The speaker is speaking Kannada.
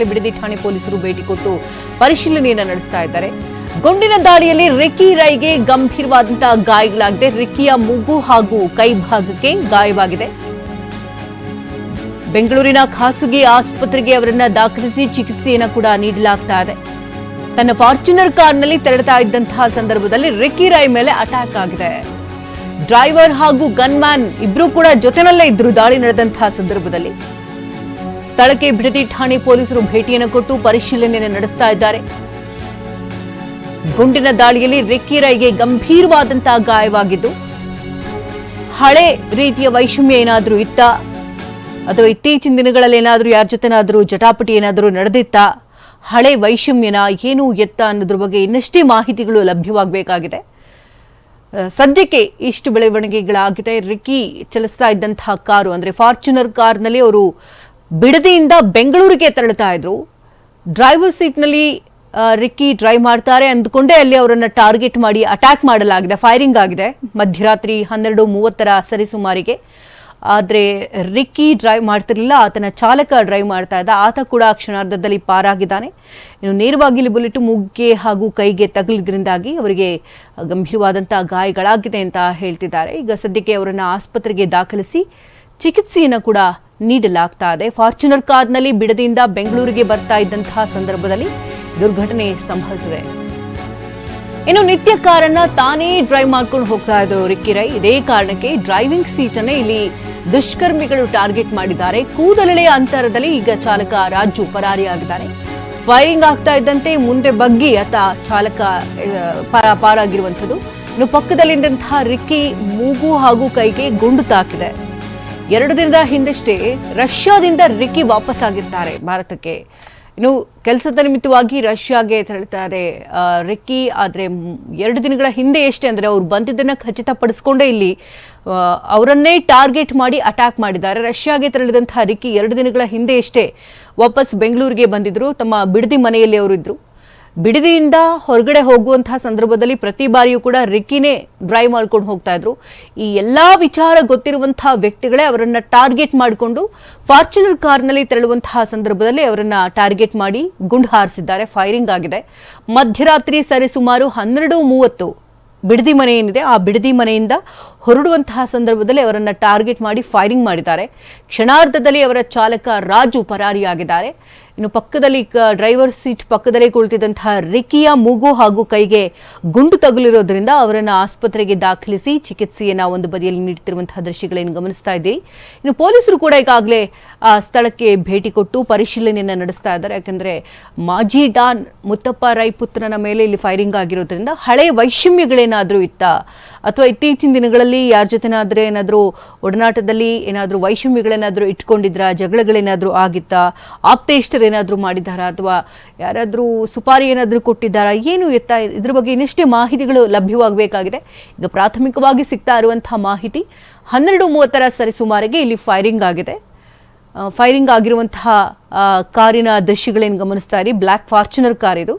ಈಗಾಗಲೇ ಬಿಡದಿ ಠಾಣೆ ಪೊಲೀಸರು ಭೇಟಿ ಕೊಟ್ಟು ಪರಿಶೀಲನೆಯನ್ನು ನಡೆಸ್ತಾ ಇದ್ದಾರೆ. ಗುಂಡಿನ ದಾಳಿಯಲ್ಲಿ ರಿಕ್ಕಿ ರೈಗೆ ಗಂಭೀರವಾದಂತಹ ಗಾಯಗಳಾಗಿದೆ. ರಿಕ್ಕಿಯ ಮೂಗು ಹಾಗೂ ಕೈ ಭಾಗಕ್ಕೆ ಗಾಯವಾಗಿದೆ. ಬೆಂಗಳೂರಿನ ಖಾಸಗಿ ಆಸ್ಪತ್ರೆಗೆ ಅವರನ್ನ ದಾಖಲಿಸಿ ಚಿಕಿತ್ಸೆಯನ್ನು ಕೂಡ ನೀಡಲಾಗ್ತಾ ಇದೆ. ತನ್ನ ಫಾರ್ಚುನರ್ ಕಾರ್ನಲ್ಲಿ ತೆರಳುತ್ತಾ ಇದ್ದಂತಹ ಸಂದರ್ಭದಲ್ಲಿ ರಿಕ್ಕಿ ರೈ ಮೇಲೆ ಅಟ್ಯಾಕ್ ಆಗಿದೆ. ಡ್ರೈವರ್ ಹಾಗೂ ಗನ್ಮ್ಯಾನ್ ಇಬ್ರು ಕೂಡ ಜೊತೆನಲ್ಲೇ ಇದ್ರು ದಾಳಿ ನಡೆದಂತಹ ಸಂದರ್ಭದಲ್ಲಿ. ಸ್ಥಳಕ್ಕೆ ಬಿಡದಿ ಠಾಣೆ ಪೊಲೀಸರು ಭೇಟಿಯನ್ನು ಕೊಟ್ಟು ಪರಿಶೀಲನೆ ನಡೆಸ್ತಾ ಇದ್ದಾರೆ. ಗುಂಡಿನ ದಾಳಿಯಲ್ಲಿ ರಿಕ್ಕಿ ರೈಗೆ ಗಂಭೀರವಾದಂತಹ ಗಾಯವಾಗಿದ್ದು, ಹಳೆ ರೀತಿಯ ವೈಷಮ್ಯ ಏನಾದರೂ ಇತ್ತ? ಅಥವಾ ಇತ್ತೀಚಿನ ದಿನಗಳಲ್ಲಿ ಏನಾದರೂ ಯಾರ ಜೊತೆನಾದರೂ ಜಟಾಪಟಿ ಏನಾದರೂ ನಡೆದಿತ್ತಾ? ಹಳೆ ವೈಷಮ್ಯನ ಏನು ಎತ್ತ ಅನ್ನೋದ್ರ ಬಗ್ಗೆ ಇನ್ನಷ್ಟೇ ಮಾಹಿತಿಗಳು ಲಭ್ಯವಾಗಬೇಕಾಗಿದೆ. ಸದ್ಯಕ್ಕೆ ಇಷ್ಟು ಬೆಳವಣಿಗೆಗಳಾಗಿದೆ. ರಿಕ್ಕಿ ಚಲಿಸ್ತಾ ಇದ್ದಂತಹ ಕಾರು, ಅಂದರೆ ಫಾರ್ಚುನರ್ ಕಾರ್ನಲ್ಲಿ ಅವರು ಬಿಡದಿಯಿಂದ ಬೆಂಗಳೂರಿಗೆ ತೆರಳುತ್ತಾ ಇದ್ರು. ಡ್ರೈವರ್ ಸೀಟ್ನಲ್ಲಿ ರಿಕ್ಕಿ ಡ್ರೈವ್ ಮಾಡ್ತಾರೆ ಅಂದ್ಕೊಂಡೇ ಅಲ್ಲಿ ಅವರನ್ನು ಟಾರ್ಗೆಟ್ ಮಾಡಿ ಅಟ್ಯಾಕ್ ಮಾಡಲಾಗಿದೆ, ಫೈರಿಂಗ್ ಆಗಿದೆ ಮಧ್ಯರಾತ್ರಿ ಹನ್ನೆರಡು ಮೂವತ್ತರ ಸರಿಸುಮಾರಿಗೆ ಆದರೆ ರಿಕ್ಕಿ ಡ್ರೈವ್ ಮಾಡ್ತಿರಲಿಲ್ಲ, ಆತನ ಚಾಲಕ ಡ್ರೈವ್ ಮಾಡ್ತಾ ಇದ್ದ, ಆತ ಕೂಡ ಕ್ಷಣಾರ್ಧದಲ್ಲಿ ಪಾರಾಗಿದ್ದಾನೆ. ಇನ್ನು ನೇರವಾಗಿ ಇಲ್ಲಿ ಬುಲೆಟ್ ಮುಗ್ಗೆ ಹಾಗೂ ಕೈಗೆ ತಗುಲಿದ್ರಿಂದಾಗಿ ಅವರಿಗೆ ಗಂಭೀರವಾದಂಥ ಗಾಯಗಳಾಗಿದೆ ಅಂತ ಹೇಳ್ತಿದ್ದಾರೆ. ಈಗ ಸದ್ಯಕ್ಕೆ ಅವರನ್ನು ಆಸ್ಪತ್ರೆಗೆ ದಾಖಲಿಸಿ ಚಿಕಿತ್ಸೆಯನ್ನು ಕೂಡ ನೀಡಲಾಗ್ತಾ ಇದೆ ಫಾರ್ಚುನರ್ ಕಾರ್ನಲ್ಲಿ ಬಿಡದಿಂದ ಬೆಂಗಳೂರಿಗೆ ಬರ್ತಾ ಇದ್ದಂತಹ ಸಂದರ್ಭದಲ್ಲಿ ದುರ್ಘಟನೆ ಸಂಭವಿಸಿದೆ. ಇನ್ನು ನಿತ್ಯ ಕಾರನ್ನ ತಾನೇ ಡ್ರೈವ್ ಮಾಡ್ಕೊಂಡು ಹೋಗ್ತಾ ಇದ್ರು ರಿಕ್ಕಿ ರೈ. ಇದೇ ಕಾರಣಕ್ಕೆ ಡ್ರೈವಿಂಗ್ ಸೀಟ್ ಅನ್ನೇ ಇಲ್ಲಿ ದುಷ್ಕರ್ಮಿಗಳು ಟಾರ್ಗೆಟ್ ಮಾಡಿದ್ದಾರೆ. ಕೂದಲೆಳೆಯ ಅಂತರದಲ್ಲಿ ಈಗ ಚಾಲಕ ರಾಜು ಪರಾರಿಯಾಗಿದ್ದಾರೆ ಫೈರಿಂಗ್ ಆಗ್ತಾ ಇದ್ದಂತೆ ಮುಂದೆ ಬಗ್ಗಿ ಆತ ಚಾಲಕ ಪಾರಾಗಿರುವಂಥದ್ದು. ಇನ್ನು ಪಕ್ಕದಲ್ಲಿದ್ದಂತಹ ರಿಕ್ಕಿ ಮೂಗು ಹಾಗೂ ಕೈಗೆ ಗುಂಡು ತಾಕಿದೆ. ಎರಡು ದಿನದ ಹಿಂದಷ್ಟೇ ರಷ್ಯಾದಿಂದ ರಿಕ್ಕಿ ವಾಪಸ್ ಆಗಿರ್ತಾರೆ ಭಾರತಕ್ಕೆ. ಇನ್ನು ಕೆಲಸದ ನಿಮಿತ್ತವಾಗಿ ರಷ್ಯಾಗೆ ತೆರಳುತ್ತಾರೆ ರಿಕ್ಕಿ. ಆದರೆ ಎರಡು ದಿನಗಳ ಹಿಂದೆ ಎಷ್ಟೇ ಅಂದರೆ ಅವ್ರು ಬಂದಿದ್ದನ್ನು ಖಚಿತಪಡಿಸ್ಕೊಂಡೇ ಇಲ್ಲಿ ಅವರನ್ನೇ ಟಾರ್ಗೆಟ್ ಮಾಡಿ ಅಟ್ಯಾಕ್ ಮಾಡಿದ್ದಾರೆ. ರಷ್ಯಾಗೆ ತೆರಳಿದಂತಹ ರಿಕ್ಕಿ ಎರಡು ದಿನಗಳ ಹಿಂದೆ ಎಷ್ಟೇ ವಾಪಸ್ ಬೆಂಗಳೂರಿಗೆ ಬಂದಿದ್ದರು ತಮ್ಮ ಬಿಡದಿ ಮನೆಯಲ್ಲಿ ಅವರು ಇದ್ರು. ಬಿಡದಿಯಿಂದ ಹೊರಗಡೆ ಹೋಗುವಂತಹ ಸಂದರ್ಭದಲ್ಲಿ ಪ್ರತಿ ಬಾರಿಯೂ ಕೂಡ ರಿಕ್ಕಿನೇ ಡ್ರೈವ್ ಮಾಡ್ಕೊಂಡು ಹೋಗ್ತಾ ಇದ್ರು. ಈ ಎಲ್ಲಾ ವಿಚಾರ ಗೊತ್ತಿರುವಂತಹ ವ್ಯಕ್ತಿಗಳೇ ಅವರನ್ನ ಟಾರ್ಗೆಟ್ ಮಾಡಿಕೊಂಡು ಫಾರ್ಚುನರ್ ಕಾರ್ನಲ್ಲಿ ತೆರಳುವಂತಹ ಸಂದರ್ಭದಲ್ಲಿ ಅವರನ್ನ ಟಾರ್ಗೆಟ್ ಮಾಡಿ ಗುಂಡು ಹಾರಿಸಿದ್ದಾರೆ. ಫೈರಿಂಗ್ ಆಗಿದೆ. ಮಧ್ಯರಾತ್ರಿ ಸರಿಸುಮಾರು ಹನ್ನೆರಡು ಮೂವತ್ತು ಬಿಡದಿ ಮನೆ ಏನಿದೆ ಆ ಬಿಡದಿ ಮನೆಯಿಂದ ಹೊರಡುವಂತಹ ಸಂದರ್ಭದಲ್ಲಿ ಅವರನ್ನು ಟಾರ್ಗೆಟ್ ಮಾಡಿ ಫೈರಿಂಗ್ ಮಾಡಿದ್ದಾರೆ. ಕ್ಷಣಾರ್ಧದಲ್ಲಿ ಅವರ ಚಾಲಕ ರಾಜು ಪರಾರಿಯಾಗಿದ್ದಾರೆ. ಇನ್ನು ಪಕ್ಕದಲ್ಲಿ ಡ್ರೈವರ್ ಸೀಟ್ ಪಕ್ಕದಲ್ಲೇ ಕುಳಿತಿದ್ದಂತಹ ರಿಕಿಯ ಮೂಗು ಹಾಗೂ ಕೈಗೆ ಗುಂಡು ತಗುಲಿರೋದ್ರಿಂದ ಅವರನ್ನು ಆಸ್ಪತ್ರೆಗೆ ದಾಖಲಿಸಿ ಚಿಕಿತ್ಸೆಯನ್ನ ಒಂದು ಬದಿಯಲ್ಲಿ ನೀಡುತ್ತಿರುವಂತಹ ದೃಶ್ಯಗಳೇನು ಗಮನಿಸ್ತಾ ಇದೆ ಇನ್ನು ಪೊಲೀಸರು ಕೂಡ ಈಗಾಗಲೇ ಸ್ಥಳಕ್ಕೆ ಭೇಟಿ ಕೊಟ್ಟು ಪರಿಶೀಲನೆಯನ್ನು ನಡೆಸ್ತಾ ಇದ್ದಾರೆ. ಯಾಕಂದ್ರೆ ಮಾಜಿ ಡಾನ್ ಮುತ್ತಪ್ಪ ರೈ ಪುತ್ರನ ಮೇಲೆ ಇಲ್ಲಿ ಫೈರಿಂಗ್ ಆಗಿರೋದ್ರಿಂದ ಹಳೆ ವೈಷಮ್ಯಗಳೇನಾದರೂ ಇತ್ತ? ಅಥವಾ ಇತ್ತೀಚಿನ ದಿನಗಳಲ್ಲಿ ಯಾರ ಜೊತೆನಾದ್ರೆ ಏನಾದರೂ ಒಡನಾಟದಲ್ಲಿ ಏನಾದರೂ ವೈಷಮ್ಯಗಳೇನಾದರೂ ಇಟ್ಕೊಂಡಿದ್ರ? ಜಗಳಗಳೇನಾದರೂ ಆಗಿತ್ತಾ? ಆಪ್ತೇಷ್ಟರು ಏನಾದರೂ ಮಾಡಿದ್ದಾರಾ ಅಥವಾ ಯಾರಾದರೂ ಸುಪಾರಿ ಏನಾದರೂ ಕೊಟ್ಟಿದ್ದಾರಾ? ಏನು ಎತ್ತ ಇದ್ರ ಬಗ್ಗೆ ಇನ್ನಷ್ಟೇ ಮಾಹಿತಿಗಳು ಲಭ್ಯವಾಗಬೇಕಾಗಿದೆ. ಈಗ ಪ್ರಾಥಮಿಕವಾಗಿ ಸಿಗ್ತಾ ಇರುವಂತಹ ಮಾಹಿತಿ ಹನ್ನೆರಡು ಮೂವತ್ತರ ಸರಿಸುಮಾರಿಗೆ ಇಲ್ಲಿ ಫೈರಿಂಗ್ ಆಗಿದೆ. ಫೈರಿಂಗ್ ಆಗಿರುವಂತಹ ಕಾರಿನ ದೃಶ್ಯಗಳೇನು ಗಮನಿಸ್ತಾ ಇರಿ. ಬ್ಲ್ಯಾಕ್ ಫಾರ್ಚುನರ್ ಕಾರ್ ಇದು.